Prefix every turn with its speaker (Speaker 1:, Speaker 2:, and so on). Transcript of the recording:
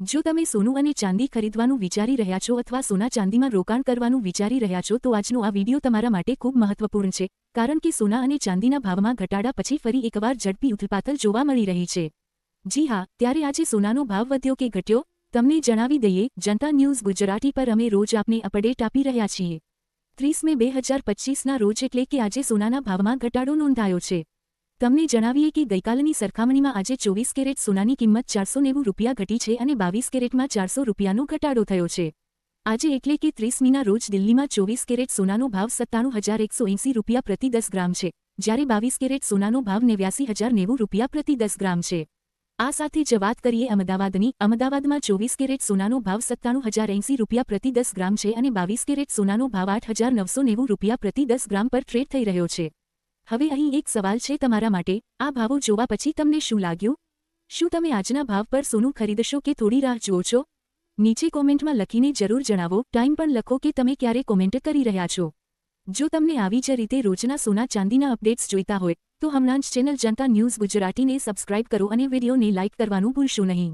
Speaker 1: જો તમે સોનું અને ચાંદી ખરીદવાનું વિચારી રહ્યા છો અથવા સોના ચાંદીમાં રોકાણ કરવાનું વિચારી રહ્યા છો, તો આજનો આ વીડિયો તમારા માટે ખૂબ મહત્વપૂર્ણ છે, કારણ કે સોના અને ચાંદીના ભાવમાં ઘટાડા પછી ફરી એકવાર ઝડપી ઉથલપાથલ જોવા મળી રહી છે. જી હા, ત્યારે આજે સોનાનો ભાવ વધ્યો કે ઘટ્યો? તમને જણાવી દઈએ, જનતા ન્યૂઝ ગુજરાતી પર અમે રોજ આપને અપડેટ આપી રહ્યા છીએ. ત્રીસ મે બે હજાર પચીસના રોજ એટલે કે આજે સોનાના ભાવમાં ઘટાડો નોંધાયો છે. તમને જણાવીએ કે ગઈકાલની સરખામણીમાં આજે ચોવીસ કેરેટ સોનાની કિંમત ચારસો નેવું રૂપિયા ઘટી છે અને બાવીસ કેરેટમાં ચારસો રૂપિયાનો ઘટાડો થયો છે. આજે એટલે કે ત્રીસમીના રોજ દિલ્હીમાં ચોવીસ કેરેટ સોનાનો ભાવ સત્તાણું હજાર એકસો એંસી રૂપિયા પ્રતિ દસ ગ્રામ છે, જ્યારે બાવીસ કેરેટ સોનાનો ભાવ નેવ્યાસી હજાર નેવું રૂપિયા પ્રતિ દસ ગ્રામ છે. આ સાથે જ વાત કરીએ અમદાવાદની, અમદાવાદમાં ચોવીસ કેરેટ સોનાનો ભાવ સત્તાણું હજાર એંસી રૂપિયા પ્રતિ દસ ગ્રામ છે અને બાવીસ કેરેટ સોનાનો ભાવ આઠ હજાર નવસો નેવું રૂપિયા પ્રતિ દસ ગ્રામ પર ટ્રેડ થઈ રહ્યો છે. હવે અહીં એક સવાલ છે તમારા માટે. આ ભાવો જોવા પછી તમને શું લાગ્યું? શું તમે આજના ભાવ પર સોનું ખરીદશો કે થોડી રાહ જુઓ છો? નીચે કોમેન્ટમાં લખીને જરૂર જણાવો. ટાઈમ પણ લખો કે તમે ક્યારે કોમેન્ટ કરી રહ્યા છો. જો તમને આવી જ રીતે રોજના સોના ચાંદીના અપડેટ્સ જોઈતા હોય, તો હમણાં જ ચેનલ જનતા ન્યૂઝ ગુજરાતીને સબસ્ક્રાઇબ કરો અને વિડીયોને લાઇક કરવાનું ભૂલશો નહીં.